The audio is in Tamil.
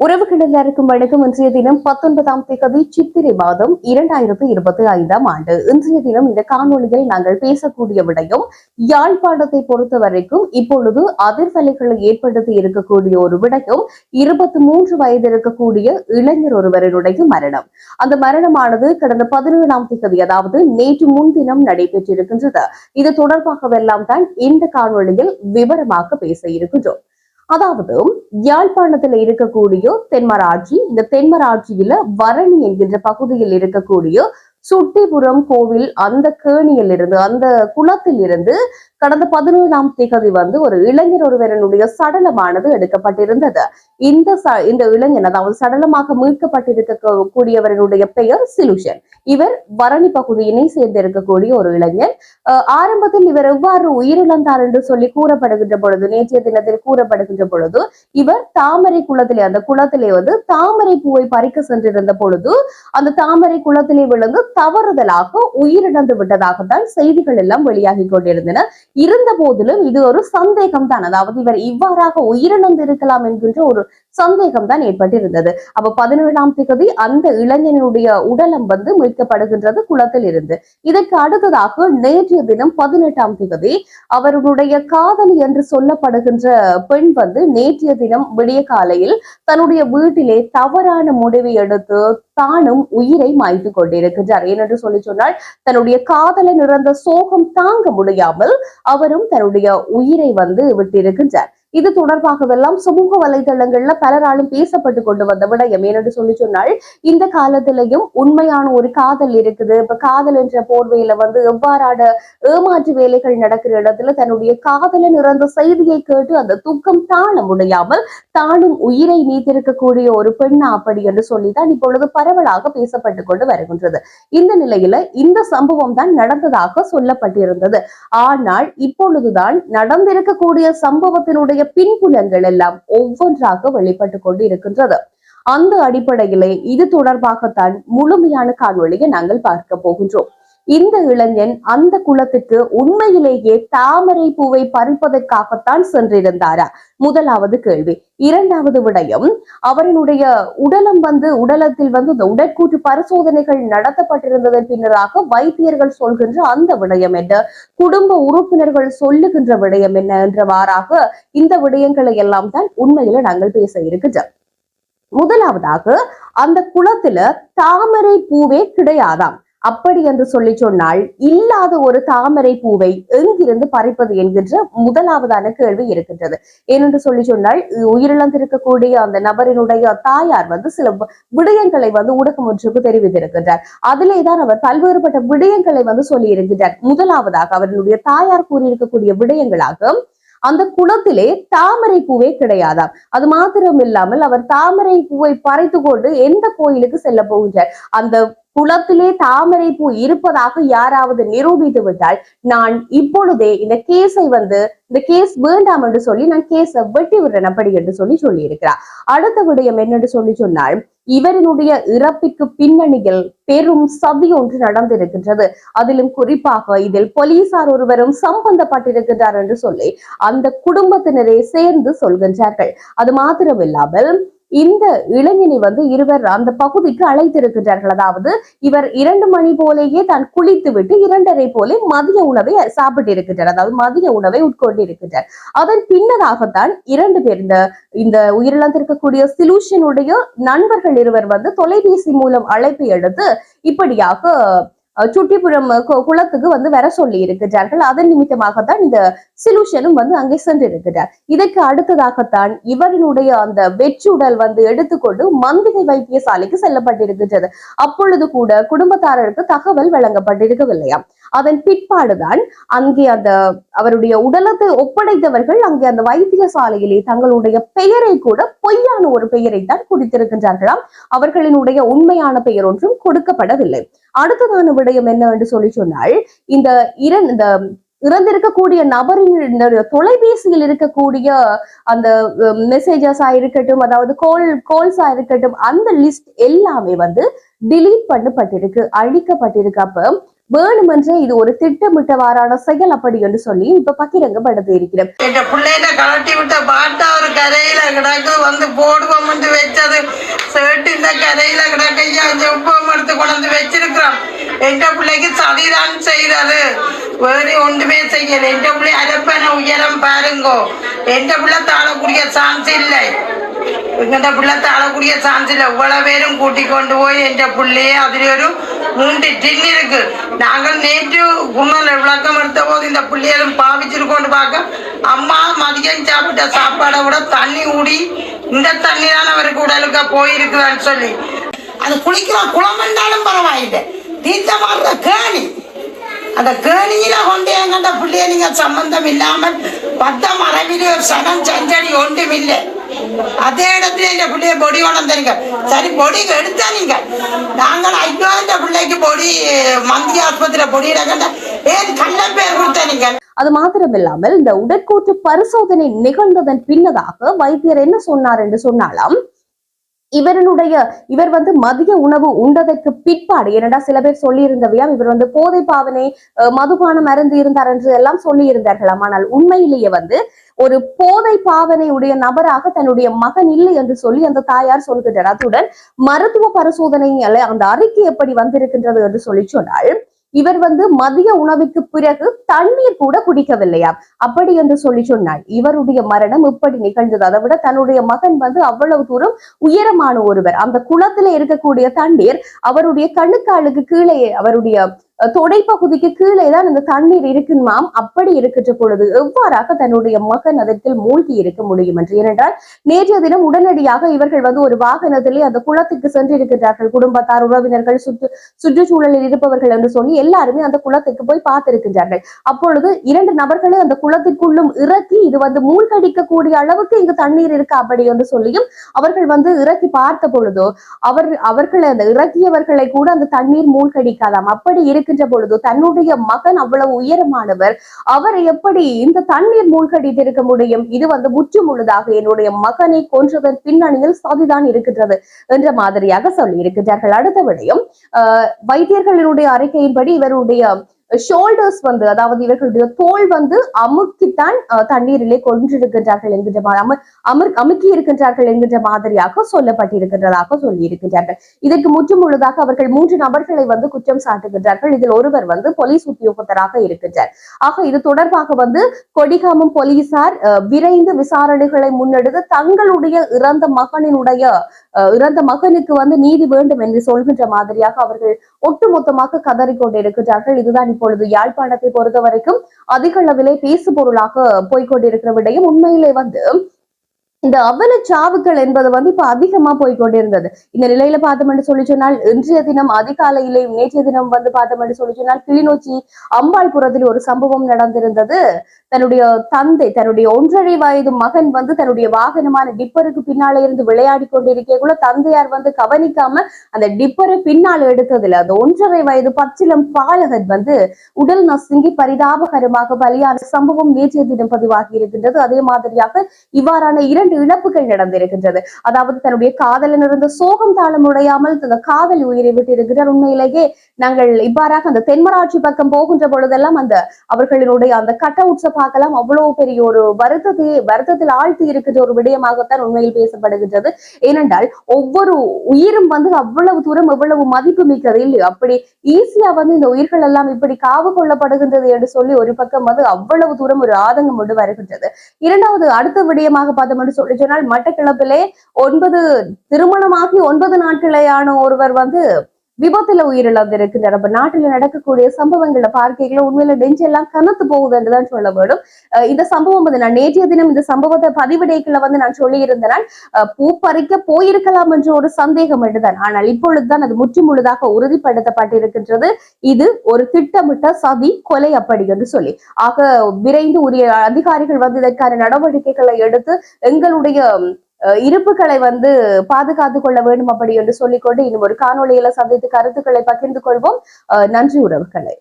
உறவுகள் எல்லாருக்கும் வணக்கம் இன்றைய தினம் பத்தொன்பதாம் தேதி சித்திரை மாதம் இரண்டாயிரத்தி இருபத்தி ஐந்தாம் ஆண்டு. இன்றைய தினம் இந்த காணொலியில் நாங்கள் பேசக்கூடிய விடயம் யாழ்ப்பாணத்தை பொறுத்த வரைக்கும் இப்பொழுது அதிர்வலைகளை ஏற்படுத்தி இருக்கக்கூடிய ஒரு விடயம் இருபத்தி மூன்று வயது இருக்கக்கூடிய இளைஞர் ஒருவரினுடைய மரணம். அந்த மரணமானது கடந்த பதினேழாம் தேதி அதாவது நேற்று முன்தினம் நடைபெற்றிருக்கின்றது. இது தொடர்பாகவெல்லாம் தான் இந்த காணொளியில் விவரமாக பேச இருக்கின்றோம். அதாவது யாழ்ப்பாணத்துல இருக்கக்கூடிய தென்மராட்சி இந்த தென்மராட்சியில வரணி என்கின்ற பகுதியில் இருக்கக்கூடிய சுட்டிபுரம் கோவில் அந்த கேணியில் இருந்து அந்த குளத்தில் இருந்து கடந்த பதினேழாம் திகதி வந்து ஒரு இளைஞர் ஒருவரனுடைய சடலமானது எடுக்கப்பட்டிருந்தது. இந்த இந்த இளைஞன் அதாவது சடலமாக மீட்கப்பட்டிருக்க கூடியவரனுடைய பெயர் சிலுஷன் இவர் வரணி பகுதியினை சேர்ந்திருக்கக்கூடிய ஒரு இளைஞர் ஆரம்பத்தில் இவர் எவ்வாறு உயிரிழந்தார் என்று சொல்லி கூறப்படுகின்ற பொழுது நேற்றைய தினத்தில் கூறப்படுகின்ற பொழுது இவர் தாமரை குளத்திலே அந்த குளத்திலே வந்து தாமரை பூவை பறிக்க சென்றிருந்த பொழுது அந்த தாமரை குளத்திலே விழுந்து தவறுதலாக உயிரிழந்து விட்டதாக தான் செய்திகள் எல்லாம் வெளியாகி கொண்டிருந்தன. இருந்த போதிலும் இது ஒரு சந்தேகம் தான் அதாவது இவர் இவ்வாறாக உயிரிழந்து இருக்கலாம் என்கின்ற ஒரு சந்தேகம் தான் ஏற்பட்டிருந்தது. அப்ப பதினேழாம் தேதி அந்த இளைஞனுடைய உடலம் வந்து மீட்கப்படுகின்றது குளத்தில் இருந்து. இதற்கு அடுத்ததாக நேற்றைய தினம் பதினெட்டாம் தேதி அவர்களுடைய காதலி என்று சொல்லப்படுகின்ற பெண் வந்து நேற்றைய தினம் விடிய காலையில் தன்னுடைய வீட்டிலே தவறான முடிவை எடுத்து தானும் உயிரை மாய்த்து கொண்டிருக்கின்றார். ஏனென்று சொல்லி சொன்னால் தன்னுடைய காதலை நிறந்த சோகம் தாங்க முடியாமல் அவரும் தன்னுடைய உயிரை வந்து விட்டிருக்கின்றார். இது தொடர்பாகவெல்லாம் சமூக வலைதளங்கள்ல பலராலும் பேசப்பட்டு கொண்டு வந்த விடயம். ஏனென்று சொல்லி சொன்னால் இந்த காலத்திலையும் உண்மையான ஒரு காதல் இருக்குது. இப்ப காதல் என்ற போர்வையில வந்து எவ்வாறான ஏமாற்று வேலைகள் நடக்கிற இடத்துல தன்னுடைய காதலன் இறந்த செய்தியை கேட்டு அந்த துக்கம் தாழ முடியாமல் தானும் உயிரை நீத்திருக்கக்கூடிய ஒரு பெண்ணா அப்படி என்று சொல்லிதான் இப்பொழுது பரவலாக பேசப்பட்டு கொண்டு வருகின்றது. இந்த நிலையில இந்த சம்பவம் தான் நடந்ததாக சொல்லப்பட்டிருந்தது. ஆனால் இப்பொழுதுதான் நடந்திருக்கக்கூடிய சம்பவத்தினுடைய பின்புலங்கள் எல்லாம் ஒவ்வொன்றாக வெளிப்பட்டு கொண்டு இருக்கின்றது அந்த அடிப்படையிலே இது தொடர்பாகத்தான் முழுமையான காணொலியை நாங்கள் பார்க்க போகின்றோம். இந்த இளைஞன் அந்த குளத்துக்கு உண்மையிலேயே தாமரை பூவை பறிப்பதற்காகத்தான் சென்றிருந்தாரா? முதலாவது கேள்வி. இரண்டாவது விடயம் அவரினுடைய உடலம் வந்து உடலத்தில் வந்து இந்த உடற்கூற்று பரிசோதனைகள் நடத்தப்பட்டிருந்ததன் பின்னராக வைத்தியர்கள் சொல்கின்ற அந்த விடயம் என்ன? குடும்ப உறுப்பினர்கள் சொல்லுகின்ற விடயம் என்ன என்றவாறாக இந்த விடயங்களை எல்லாம் தான் உண்மையில நாங்கள் பேச இருக்கின்றோம். முதலாவதாக அந்த குளத்துல தாமரை பூவே கிடையாதாம். அப்படி என்று சொல்லி சொன்னால் இல்லாத ஒரு தாமரை பூவை எங்கிருந்து பறிப்பது என்கின்ற முதலாவதான கேள்வி இருக்கின்றது. ஏனென்று சொல்லி சொன்னால் உயிரிழந்திருக்கக்கூடிய அந்த நபரினுடைய தாயார் வந்து சில விடயங்களை வந்து ஊடகம் ஒன்றுக்கு தெரிவித்திருக்கின்றார். அதிலே தான் அவர் பல்வேறுபட்ட விடயங்களை வந்து சொல்லி இருக்கின்றார் முதலாவதாக அவர்களுடைய தாயார் கூறியிருக்கக்கூடிய விடயங்களாக அந்த குளத்திலே தாமரை பூவே கிடையாதாம். அது மாத்திரம் இல்லாமல் அவர் தாமரை பூவை பறைத்து கொண்டு எந்த கோயிலுக்கு செல்ல போகின்றார்? அந்த குளத்திலே தாமரை பூ இருப்பதாக யாராவது நிரூபித்து விட்டால் நான் இப்பொழுதே இந்த கேஸை வந்து இந்த கேஸ் வேண்டாம் என்று சொல்லி நான் கேஸை வெட்டி விடுறேன் அப்படி என்று சொல்லி சொல்லி இருக்கிறார் அடுத்த விடயம் என்னென்று சொல்லி சொன்னால் இவரினுடைய இறப்பிற்கு பின்னணியில் பெரும் சதி ஒன்று நடந்திருக்கின்றது. அதிலும் குறிப்பாக இதில் போலீசார் ஒருவரும் சம்பந்தப்பட்டிருக்கின்றார் என்று சொல்லி அந்த குடும்பத்தினரே சேர்ந்து சொல்கின்றார்கள். அது மாத்திரமில்லாமல் இந்த இளைஞனை வந்து இருவர் அந்த பகுதிக்கு அழைத்திருக்கின்றார்கள். அதாவது இவர் இரண்டு மணி போலேயே தான் குளித்து விட்டு இரண்டரை போலே மதிய உணவை சாப்பிட்டு இருக்கின்றார் அதாவது மதிய உணவை உட்கொண்டு இருக்கின்றார் அதன் பின்னராகத்தான் இரண்டு பேர் இந்த இந்த உயிரிழந்திருக்கக்கூடிய சிலூஷனுடைய நண்பர்கள் இருவர் வந்து தொலைபேசி மூலம் அழைப்பு எடுத்து இப்படியாக சுட்டிப்புறம் கு- குளத்துக்கு வந்து வர சொல்லி இருக்கிறார்கள் அதன் நிமித்தமாகத்தான் இந்த சிலுஷனும் வந்து அங்கே சென்றிருக்கிறார். இதற்கு அடுத்ததாகத்தான் இவரினுடைய அந்த வெற்றுடல் வந்து எடுத்துக்கொண்டு மந்திகை வைத்தியசாலைக்கு செல்லப்பட்டிருக்கின்றது. அப்பொழுது கூட குடும்பத்தாரருக்கு தகவல் வழங்கப்பட்டிருக்கவில்லையா அதன் பிற்பாடுதான் அங்கே அந்த அவருடைய உடலத்தை ஒப்படைத்தவர்கள் அங்கே அந்த வைத்தியசாலையிலே தங்களுடைய பெயரை கூட பொய்யான ஒரு பெயரை தான் குறித்திருக்கின்றார்களாம் அவர்களினுடைய உண்மையான பெயர் ஒன்றும் கொடுக்கப்படவில்லை. அடுத்ததான விடயம் என்ன என்று சொல்லி சொன்னால் இந்த இரண் இந்த இறந்திருக்கக்கூடிய நபரின் தொலைபேசியில் இருக்கக்கூடிய அந்த மெசேஜஸா இருக்கட்டும் அதாவது கோல் கோல்ஸா இருக்கட்டும் அந்த லிஸ்ட் எல்லாமே வந்து டிலீட் பண்ணப்பட்டிருக்கு அழிக்கப்பட்டிருக்கு. அப்ப வேணுமென்றே இது ஒரு திட்டமிட்டவாறான செயல் அப்படி என்று சொல்லி இப்ப பகிரங்கப்படுத்தி இருக்கிறோம். எங்க பிள்ளைகிட்ட கலட்டி விட்ட பாட்டா ஒரு கரையில கிடக்கு வந்து போடுவோம் வச்சது. சேட்டு இந்த கரையில கிடக்கையா செப்பம் எடுத்து கொண்டு வச்சிருக்கிறோம். எந்த பிள்ளைக்கு சதிதான் செய்யறது வேறு ஒன்றுமே செய்யல. எந்த பிள்ளை அரப்பன உயரம் பாருங்கோ. எந்த பிள்ளை தாழக்கூடிய சான்ஸ் இல்லை. எங்கள்ட பிள்ளை தாழக்கூடிய சான்ஸ் இல்லை. இவ்வளவு பேரும் கூட்டி கொண்டு போய் எந்த பிள்ளையே அதுல ஒரு மூன்று ஜின் இருக்கு. நாங்கள் நேற்று குன்னல விளக்கம் எடுத்த போது இந்த பிள்ளைகளும் பாவிச்சிருக்கோன்னு பார்க்க அம்மா மதியம் சாப்பிட்ட சாப்பாடை விட தண்ணி ஊடி இந்த தண்ணி தான் அவருக்கு உடலுக்கு போயிருக்குதான்னு சொல்லி. அது குளிக்கிற குளம் என்றாலும் பரவாயில்லை. தீர்த்த கேணி. அந்த கேணியில கொண்டு எங்கண்ட பிள்ளைய நீங்க சம்பந்தம் இல்லாமல் பத்த மரபில் ஒரு சனம் சஞ்சடி ஒன்றும் இல்லை. அதே இடத்துல இந்த பிள்ளைய பொடி கொண்டு சரி பொடி எடுத்தா நீங்க. நாங்கள் ஐயோ இந்த பிள்ளைக்கு பொடி மந்திய ஆஸ்பத்திரி பொடி இடக்கண்ட ஏன் கள்ள பேர் கொடுத்த நீங்க அது மாத்திரமில்லாமல் இந்த உடற்கூற்று பரிசோதனை நிகழ்ந்ததன் பின்னதாக வைத்தியர் என்ன சொன்னார் என்று சொன்னாலாம்? இவரனுடைய இவர் வந்து மதிய உணவு உண்டதற்கு பிற்பாடு ஏனடா சில பேர் சொல்லியிருந்தவையாம் இவர் வந்து போதை பாவனை அஹ், மதுபானம் அருந்து இருந்தார் என்று எல்லாம் சொல்லி இருந்தார்களாம் ஆனால் உண்மையிலேயே வந்து ஒரு போதை பாவனையுடைய நபராக தன்னுடைய மகன் இல்லை என்று சொல்லி அந்த தாயார் சொல்கிறார் அத்துடன் மருத்துவ பரிசோதனை அல்ல அந்த அறிக்கை எப்படி வந்திருக்கின்றது என்று சொல்லி சொன்னால் இவர் வந்து மதிய உணவுக்கு பிறகு தண்ணீர் கூட குடிக்கவில்லையாம். அப்படி என்று சொல்லி சொன்னாள் இவருடைய மரணம் இப்படி நிகழ்ந்தது. அதை விட தன்னுடைய மகன் வந்து அவ்வளவு தூரம் உயரமான ஒருவர். அந்த குளத்துல இருக்கக்கூடிய தண்ணீர் அவருடைய கண்ணுக்காலுக்கு கீழே அவருடைய தொடைப்பகுதிக்கு கீழே தான் இந்த தண்ணீர் இருக்குமாம் அப்படி இருக்கின்ற பொழுது எவ்வாறாக தன்னுடைய மகன் அதற்குள் மூழ்கி இருக்க முடியும் என்று? ஏனென்றால் நேற்றைய தினம் உடனடியாக இவர்கள் வந்து ஒரு வாகனத்திலே அந்த குளத்துக்கு சென்றிருக்கின்றார்கள். குடும்பத்தார் உறவினர்கள் சுற்று சுற்றுச்சூழலில் இருப்பவர்கள் என்று சொல்லி எல்லாருமே அந்த குளத்துக்கு போய் பார்த்திருக்கின்றார்கள். அப்பொழுது இரண்டு நபர்களை அந்த குளத்திற்குள்ளும் இறக்கி இது வந்து மூழ்கடிக்கக்கூடிய அளவுக்கு இங்கு தண்ணீர் இருக்கு அப்படி என்று சொல்லியும் அவர்கள் வந்து இறக்கி பார்த்த பொழுதோ அவர் அவர்களை அந்த இறக்கியவர்களை கூட அந்த தண்ணீர் மூழ்கடிக்காதாம். அப்படி இருக்கின்ற பொழுது தன்னுடைய மகன் அவ்வளவு உயரமானவர். அவரை எப்படி இந்த தண்ணீர் மூழ்கடித்து இருக்க முடியும்? இது வந்து முற்று முழுதாக என்னுடைய மகனை கொன்றதன் பின்னணியில் சதிதான் இருக்கின்றது என்ற மாதிரியாக சொல்லி இருக்கின்றார்கள் அடுத்த விடயம் ஆஹ் வைத்தியர்களினுடைய அறிக்கையின்படி இவருடைய ஷோல்டர்ஸ் வந்து அதாவது இவர்களுடைய தோல் வந்து அமுக்கித்தான் தண்ணீரிலே கொன்றிருக்கின்றார்கள் என்கின்ற அமர் அமுக்கி இருக்கின்றார்கள் என்கின்ற மாதிரியாக சொல்லப்பட்டிருக்கின்றதாக சொல்லி இருக்கின்றார்கள் இதற்கு முற்றும் முழுதாக அவர்கள் மூன்று நபர்களை வந்து குற்றம் சாட்டுகின்றார்கள். இதில் ஒருவர் வந்து போலீஸ் உத்தியோகத்தராக இருக்கின்றார். ஆக இது தொடர்பாக வந்து கொடிகாமம் போலீசார் அஹ், விரைந்து விசாரணைகளை முன்னெடுத்து தங்களுடைய இறந்த மகனினுடைய இறந்த மகனுக்கு வந்து நீதி வேண்டும் என்று சொல்கின்ற மாதிரியாக அவர்கள் ஒட்டுமொத்தமாக கதறிக்கொண்டிருக்கிறார்கள். இதுதான் இப்பொழுது யாழ்ப்பாணத்தை பொறுத்த வரைக்கும் அதிக அளவிலே பேசு பொருளாக போய்கொண்டிருக்கிற விடயம். உண்மையிலே வந்து இந்த அவல சாவுகள் என்பது வந்து இப்ப அதிகமா போய்கொண்டிருந்தது இந்த நிலையில பார்த்தோம்னு சொல்லி சொன்னால் இன்றைய தினம் அதிகாலையிலேயும் நேற்றைய தினம் வந்து பார்த்தோம்னு சொல்லி சொன்னால் கிளிநொச்சி அம்பாள்புரத்தில் ஒரு சம்பவம் நடந்திருந்தது. தன்னுடைய தந்தை தன்னுடைய ஒன்றரை வயது மகன் வந்து தன்னுடைய வாகனமான டிப்பருக்கு பின்னாலே இருந்து விளையாடி கொண்டிருக்கக்குள்ள தந்தையார் வந்து கவனிக்காம அந்த டிப்பரை பின்னால் எடுத்ததுல அந்த ஒன்றரை வயது பச்சிலம் பாலகன் வந்து உடல் நசுங்கி பரிதாபகரமாக பலியான சம்பவம் நேற்றைய தினம் பதிவாகி இருக்கின்றது. அதே மாதிரியாக இவ்வாறான இரண்டு இரண்டு இழப்புகள் நடந்திருக்கின்றது. அதாவது தன்னுடைய காதலன் இருந்த சோகம் தாளம் உடையாமல் தந்த காதல் உயிரை விட்டிருக்கிறார் உண்மையிலேயே. நாங்கள் இவ்வாறாக அந்த தென்மராட்சி பக்கம் போகின்ற பொழுதெல்லாம் அந்த அவர்களினுடைய அந்த கட் அவுட்ஸை பார்க்கலாம். அவ்வளவு பெரிய ஒரு வருத்தத்தை வருத்தத்தில் ஆழ்த்தி இருக்கின்ற ஒரு விடயமாகத்தான் உண்மையில் பேசப்படுகின்றது. ஏனென்றால் ஒவ்வொரு உயிரும் வந்து அவ்வளவு தூரம் எவ்வளவு மதிப்பு மிக்கது இல்லையோ. அப்படி ஈஸியா வந்து இந்த உயிர்கள் எல்லாம் இப்படி காவு கொள்ளப்படுகின்றது என்று சொல்லி ஒரு பக்கம் வந்து அவ்வளவு தூரம் ஒரு ஆதங்கம் கொண்டு வருகின்றது. இரண்டாவது அடுத்த விடயமாக பார்த்தோம் சொல்லி சொன்னால் மட்டக்கிழப்பிலே ஒன்பது திருமணமாகி ஒன்பது நாட்களேயான ஒருவர் வந்து விபத்துல உயிரிழந்திருக்கின்றனர் நம்ம நாட்டுல நடக்கக்கூடிய சம்பவங்களை பார்க்கைகளை உண்மையில நெஞ்செல்லாம் கனத்து போகுது என்றுதான் சொல்ல வேண்டும். இந்த சம்பவம் வந்து நான் நேற்றைய தினம் இந்த சம்பவத்தை பதிவிடைக்குள்ள வந்து நான் சொல்லி இருந்தனால் பூ பறிக்க போயிருக்கலாம் என்ற ஒரு சந்தேகம் என்றுதான் ஆனால் இப்பொழுதுதான் அது முற்று முழுதாக உறுதிப்படுத்தப்பட்டிருக்கின்றது. இது ஒரு திட்டமிட்ட சதி கொலை அப்படி என்று சொல்லி. ஆக விரைந்து உரிய அதிகாரிகள் வந்து இதற்கான நடவடிக்கைகளை எடுத்து எங்களுடைய இருப்புகளை வந்து பாதுகாத்துக் கொள்ள வேண்டும் அப்படி என்று சொல்லிக்கொண்டு இன்னும் ஒரு காணொலியில சந்தித்து கருத்துக்களை பகிர்ந்து கொள்வோம். அஹ், நன்றி உறவுகளை.